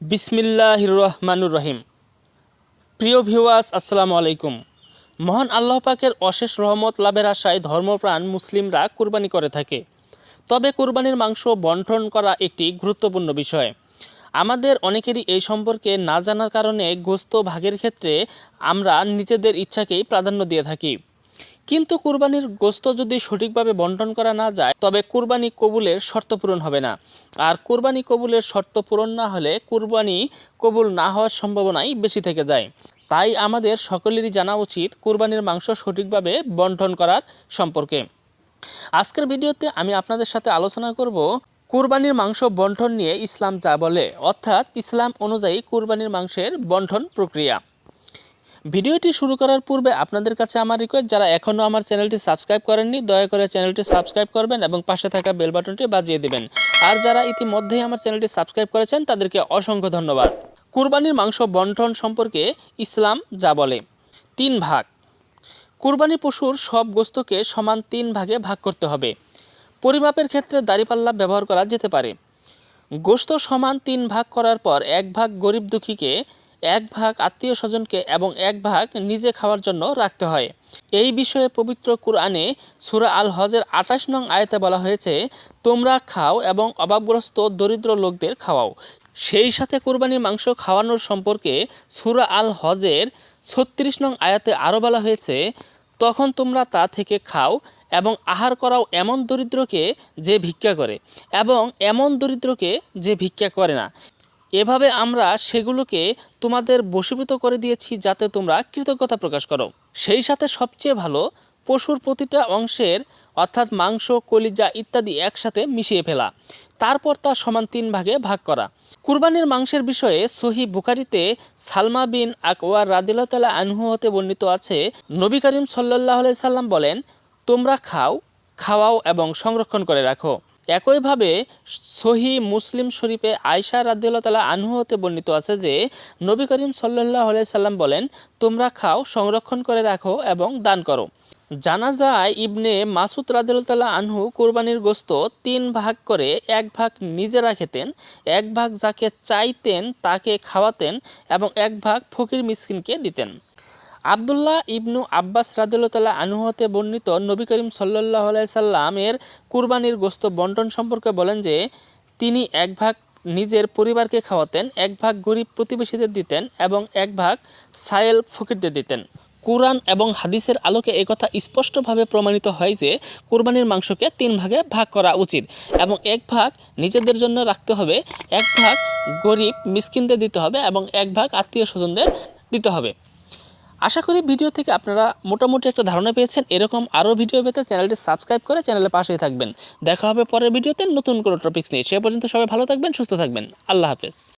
বিসমিল্লাহ রহমানুর রহিম প্রিয় ভিওয়াস আসসালামু আলাইকুম। মহান আল্লাহ পাকের অশেষ রহমত লাভের আশায় ধর্মপ্রাণ মুসলিমরা কুরবানি করে থাকে। তবে কুরবানির মাংস বন্টন করা একটি গুরুত্বপূর্ণ বিষয়। আমাদের অনেকেরই এই সম্পর্কে না জানার কারণে গোস্ত ভাগের ক্ষেত্রে আমরা নিজেদের ইচ্ছাকেই প্রাধান্য দিয়ে থাকি। কিন্তু কুরবানির গোস্ত যদি সঠিকভাবে বন্টন করা না যায়, তবে কুরবানি কবুলের শর্ত পূরণ হবে না। আর কুরবানি কবুলের শর্ত পূরণ না হলে কুরবানি কবুল না হওয়ার সম্ভাবনাই বেশি থেকে যায়। তাই আমাদের সকলেরই জানা উচিত কুরবানির মাংস সঠিকভাবে বন্টন করার সম্পর্কে। আজকের ভিডিওতে আমি আপনাদের সাথে আলোচনা করব কুরবানির মাংস বন্টন নিয়ে ইসলাম যা বলে, অর্থাৎ ইসলাম অনুযায়ী কুরবানির মাংসের বন্টন প্রক্রিয়া। ভিডিওটি শুরু করার পূর্বে আপনাদের কাছে আমার রিকোয়েস্ট যারা এখনও আমার চ্যানেলটি সাবস্ক্রাইব করেননি, দয়া করে চ্যানেলটি সাবস্ক্রাইব করবেন এবং পাশে থাকা বেল বাটনটি বাজিয়ে দেবেন। আর যারা ইতিমধ্যেই আমার চ্যানেলটি সাবস্ক্রাইব করেছেন, তাদেরকে অসংখ্য ধন্যবাদ। কুরবানির মাংস বন্টন সম্পর্কে ইসলাম যা বলে, তিন ভাগ। কুরবানি পশুর সব গোস্তকে সমান তিন ভাগে ভাগ করতে হবে। পরিমাপের ক্ষেত্রে দাড়িপাল্লা ব্যবহার করা যেতে পারে। গোস্ত সমান তিন ভাগ করার পর এক ভাগ গরিব দুঃখীকে এক ভাগ আত্মীয় স্বজনকে এবং এক ভাগ নিজে খাওয়ার জন্য রাখতে হয়। এই বিষয়ে পবিত্র কুরআনে সুরা আল হজের আঠাশ নং আয়তে বলা হয়েছে, তোমরা খাও এবং অভাবগ্রস্ত দরিদ্র লোকদের খাওয়াও। সেই সাথে কোরবানির মাংস খাওয়ানোর সম্পর্কে সুরা আল হজের ছত্রিশ নং আয়াতে আরও বলা হয়েছে, তখন তোমরা তা থেকে খাও এবং আহার করাও এমন দরিদ্রকে যে ভিক্ষা করে এবং এমন দরিদ্রকে যে ভিক্ষা করে না। এভাবে আমরা সেগুলোকে তোমাদের বশীভূত করে দিয়েছি যাতে তোমরা কৃতজ্ঞতা প্রকাশ করো। সেই সাথে সবচেয়ে ভালো, পশুর প্রতিটা অংশের, অর্থাৎ মাংস, কলিজা ইত্যাদি একসাথে মিশিয়ে ফেলা। তারপর তা সমান তিন ভাগে ভাগ করা। কুরবানির মাংসের বিষয়ে সহি বুকারিতে সালমা বিন আকওয়ার রাদিল্লাহ আনহু হতে বর্ণিত আছে, নবী করিম সাল্লাহ সাল্লাম বলেন, তোমরা খাও, খাওয়াও এবং সংরক্ষণ করে রাখো। একইভাবে সহি মুসলিম শরীফে আয়সা রাদিউল্লাহ তালা আনহু হতে বর্ণিত আছে যে, নবী করিম সাল্লাহ সাল্লাম বলেন, তোমরা খাও, সংরক্ষণ করে রাখো এবং দান করো। জানা যায় ইবনে মাসুদ রাদিউল্লাহ আনহু কোরবানির গোস্ত তিন ভাগ করে এক ভাগ নিজেরা খেতেন, এক ভাগ যাকে চাইতেন তাকে খাওয়াতেন এবং এক ভাগ ফকির মিসকিনকে দিতেন। আবদুল্লাহ ইবনু আব্বাস রাদিল্লাহ আনুহতে বর্ণিত নবী করিম সাল্লাহ সাল্লামের কুরবানির গোস্ত বন্টন সম্পর্কে বলেন যে, তিনি এক ভাগ নিজের পরিবারকে খাওয়াতেন, এক ভাগ গরিব প্রতিবেশীদের দিতেন এবং এক ভাগ সায়েল ফকিরদের দিতেন। কোরআন এবং হাদিসের আলোকে একথা স্পষ্টভাবে প্রমাণিত হয় যে, কোরবানির মাংসকে তিন ভাগে ভাগ করা উচিত এবং এক ভাগ নিজেদের জন্য রাখতে হবে, এক ভাগ গরিব মিসকিনদের দিতে হবে এবং এক ভাগ আত্মীয় স্বজনদের দিতে হবে। আশা করি ভিডিও থেকে আপনারা মোটামুটি একটা ধারণা পেয়েছেন। এরকম আরও ভিডিও পেতে চ্যানেলটি সাবস্ক্রাইব করে চ্যানেলের পাশেই থাকবেন। দেখা হবে পরের ভিডিওতে নতুন কোনো টপিক্স নিয়ে। সে পর্যন্ত সবাই ভালো থাকবেন, সুস্থ থাকবেন। আল্লাহ হাফেজ।